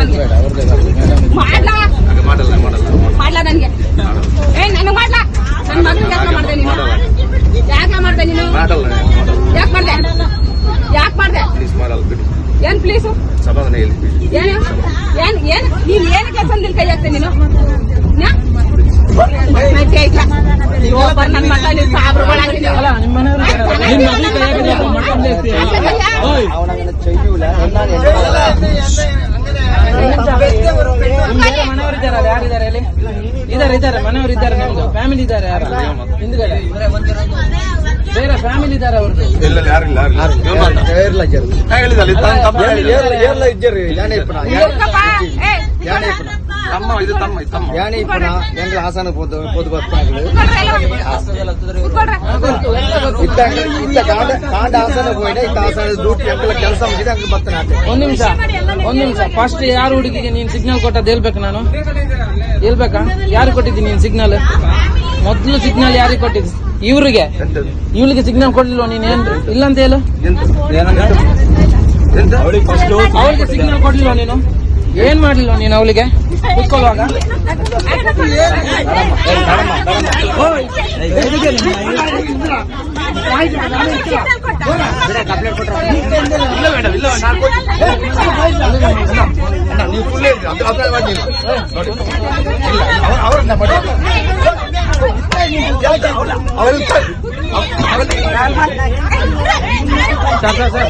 ನನಗೆ. ಮಾಡ್ಲಾ? ಮಾಡ್ಲಾ ನನ್ಗೆ. ಏ ನನಗೆ ಮಾಡ್ಲಾ? ನನ್ನ ಮಗನಿಗೆ ಯಾಕೆ ಮಾಡ್ದೆ ನೀನು? ಯಾಕೆ ಮಾಡ್ದೆ ನೀನು? ಯಾಕೆ ಮಾಡ್ದೆ? ಯಾಕೆ ಮಾಡ್ದೆ? ಏನ್ ಪ್ಲೀಸು? ಏನು? ಏನ್ ಏನ್? ನೀನ್ ಏನ್ ಕೆಲಸ ನಿನ್ ಕೈ ಹಾಕ್ತೆ ನೀನು? ಮತ್ತೆ ಇಲ್ಲ. ಒಬ್ಬ ನನ್ನ ಮಗ ನೀನ್ ಸಾಬ್ರುಗಳಾಗಿದ್ಯಾ? ಇದಾರೆ ಇದಾರೆ ಮನೆಯವರು ಇದ್ದಾರೆ ನಿಮ್ದು ಫ್ಯಾಮಿಲಿ ಇದ್ದಾರೆ ಯಾರು ಹಿಂದ್ಗಡೆ ಬೇರೆ ಫ್ಯಾಮಿಲಿ ಇದ್ದಾರೆ ಅವ್ರದ್ದು ಇರ್ಕಪ್ಪ. ಏ, ತಮ್ಮ ಇದು ತಮ್ಮ ಇದು ತಮ್ಮ ಯಾಣಿ ಇಪ್ಪನ ಎಂಗ್ಲ ಹಾಸನ ಪೋದು ಪೋದು ಬರ್ತಾಗ್ಲು ಕೂತ್ಕೊಳ್ರೆ, ಎಲ್ಲ ಕೂತ್ಕೊಳ್ರೆ. ಇತ್ತ ಇತ್ತ ಕಾಂಡ ಕಾಂಡ ಆಸನ ಇತ್ತ ಆಸನ ಡ್ಯೂಟಿ ಕೆಲಸ ಮುಗಿದ ಹಂಗೆ ಬರ್ತಾನೆ ಒಂದ್ ನಿಮಿಷ ಒಂದು ನಿಮಿಷ. ಫಸ್ಟ್ ಯಾರು ಹುಡುಗಿಗೆ ನೀನು ಸಿಗ್ನಲ್ ಕೊಟ್ಟದ್ದು ಹೇಳ್ಬೇಕು ನಾನು? ಹೇಳ್ಬೇಕಾ? ಯಾರು ಕೊಟ್ಟಿದ್ದೀನಿ ನೀನ್ ಸಿಗ್ನಲ್ ಮೊದ್ಲು ಸಿಗ್ನಲ್ ಯಾರಿಗೆ ಕೊಟ್ಟಿದ್ದು? ಇವ್ರಿಗೆ? ಇವ್ಳಿಗೆ ಸಿಗ್ನಲ್ ಕೊಡ್ಲಿಲ್ವ ನೀನ್ ಏನ್? ಇಲ್ಲ ಅಂತ ಹೇಳು ಅವಳಿಗೆ ಸಿಗ್ನಲ್ ಕೊಡ್ಲಿಲ್ವ ನೀನು? ಏನ್ ಮಾಡ್ಲಿಲ್ಲ ನೀನು ಅವಳಿಗೆ? ಕುತ್ಕೊಳ್ಳುವಾಗ? ಇಲ್ಲ ಮೇಡಮ್ ಇಲ್ಲ ನಾನು ನೀವು ಫುಲ್ ಅದು ಅದ್ರ ಬಗ್ಗೆ ಇಲ್ಲ. ನೋಡಿ ಇಲ್ಲ ಅವ್ರ- ಅವ್ರನ್ನ ಮಾಡಿ ಅವರು ಸರ್, ಸರ್,